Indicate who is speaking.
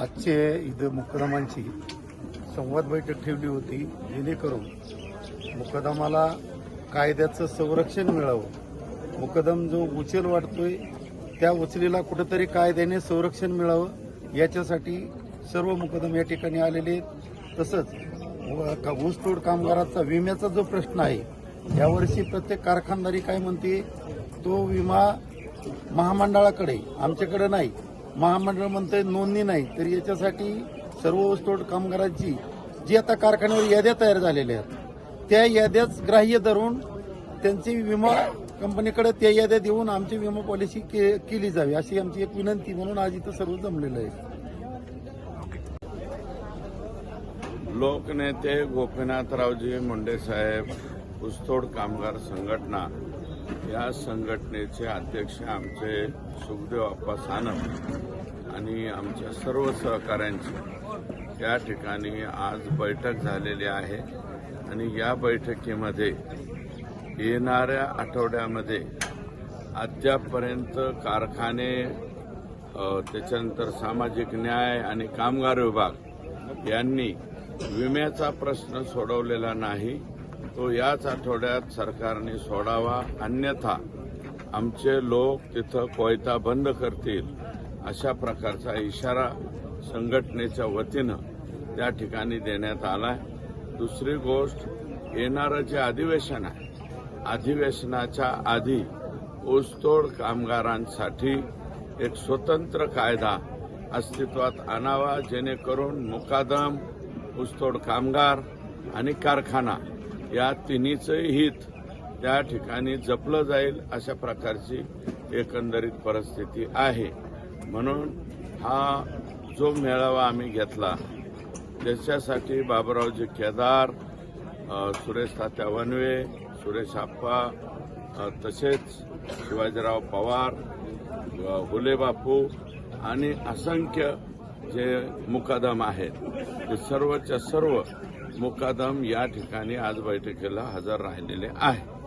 Speaker 1: आजचे इथं मुकदमांची संवाद बैठक ठेवली होती. जेणेकरून मुकदमाला कायद्याचं संरक्षण मिळावं. मुकदम जो उचल वाटतोय त्या उचलीला कुठंतरी कायद्याने संरक्षण मिळावं याच्यासाठी सर्व मुकदम या ठिकाणी आलेले आहेत. तसंच व- का- ऊसतोड कामगाराचा विम्याचा जो प्रश्न आहे यावर्षी प्रत्येक कारखानदारी काय म्हणते तो विमा महामंडळाकडे आमच्याकडे नाही. महामंडळ म्हणतंय नोंदणी नाही तर याच्यासाठी सर्व ऊसतोड कामगारांची जी आता कारखान्यावर याद्या तयार झालेल्या आहेत त्या याद्याच ग्राह्य धरून त्यांची विमा कंपनीकडे त्या याद्या देऊन आमची विमा पॉलिसी के- केली जावी अशी आमची एक विनंती म्हणून आज इथं सर्व जमलेलं आहे.
Speaker 2: लोकनेते गोपीनाथरावजी मुंडे साहेब ऊसतोड कामगार संघटना या संघटनेचे अध्यक्ष आमचे सुखदेव अप्पा सानप आणि आमच्या सर्व सहकाऱ्यांची. या ठिकाणी आज बैठक झालेली आहे आणि या बैठकीमध्ये येणाऱ्या आठवड्यामध्ये अद्यापपर्यंत कारखाने त्याच्यानंतर सामाजिक न्याय आणि कामगार विभाग यांनी विम्याचा प्रश्न सोडवलेला नाही. तो याच आठवड्यात सरकारने सोडावा अन्यथा आमचे लोक तिथं कोयता बंद करतील अशा प्रकारचा इशारा संघटनेच्या वतीनं त्या ठिकाणी देण्यात आलाय. दुसरी गोष्ट येणारं जे अधिवेशन आहे अधिवेशनाच्या आधी ऊसतोड कामगारांसाठी एक स्वतंत्र कायदा अस्तित्वात आणावा जेणेकरून मुकादम ऊसतोड कामगार आणि कारखाना या तिन्हीचंही हित त्या ठिकाणी जपलं जाईल अशा प्रकारची एकंदरीत परिस्थिती आहे. म्हणून हा जो मेळावा आम्ही घेतला त्याच्यासाठी बाबरावजी केदार सुरेश तात्या वनवे सुरेश आप्पा तसेच शिवाजीराव पवार अ, हुले बापू आणि असंख्य जे मुकादम आहेत ते सर्वच्या सर्व मुकादम या ठिकाणी आज बैठकीला हजर राहिलेले आहे.